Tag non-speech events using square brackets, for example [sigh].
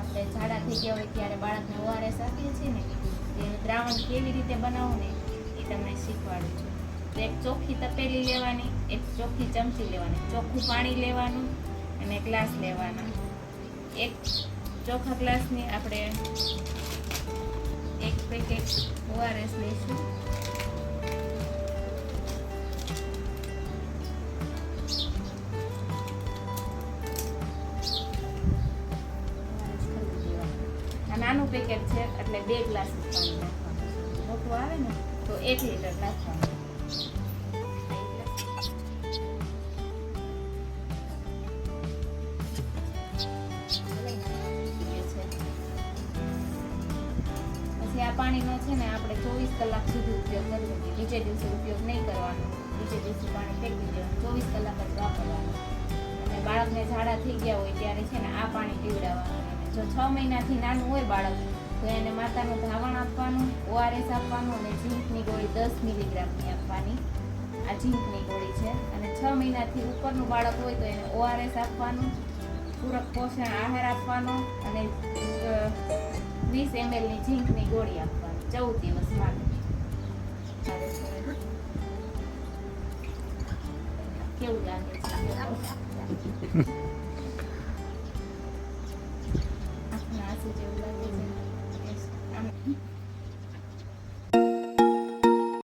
આપણે ઝાડા થઈ ગયા હોય ત્યારે બાળકને ઓઆરએસ આપીએ છીએ ને એનું દ્રાવણ કેવી રીતે બનાવવું ને, એ તમને શીખવાડું છું. તો એક ચોખ્ખી તપેલી લેવાની, એક ચોખ્ખી ચમચી લેવાની, ચોખ્ખું પાણી લેવાનું અને ગ્લાસ લેવાના. એક ચોખ્ખા ગ્લાસની આપણે એક પેકેટ ઓઆરએસ લઈશું. નાનું પેકેટ છે એટલે બે ગ્લાસ પાણી નાખવાનું. મોટું આવે ને, તો એક લીટર નાખવાનું. પછી આ પાણીનો છે ને આપણે ચોવીસ કલાક સુધી ઉપયોગ કરવો જોઈએ. બીજે દિવસે ઉપયોગ નહીં કરવાનો. બીજે દિવસે પાણી ફેંકી દેવાનું. ચોવીસ કલાક જ વાપરવાનું. અને બાળકને ઝાડા થઈ ગયા હોય ત્યારે છે ને આ પાણી પીવડાવવાનું. જો છ મહિનાથી નાનું હોય બાળક, તો એને માતાનું ધાવણ આપવાનું, ઓઆરએસ આપવાનું અને ઝીંકની ગોળી દસ મિલીગ્રામની આપવાની. આ ઝીંકની ગોળી છે અને છ મહિનાથી ઉપરનું બાળક હોય તો એને ઓઆરએસ આપવાનું, પૂરક પોષણ આહાર આપવાનો અને વીસ એમએલની ઝીંકની ગોળી આપવાની. ચૌદ દિવસ માટે. કેવું લાગે છે? [laughs]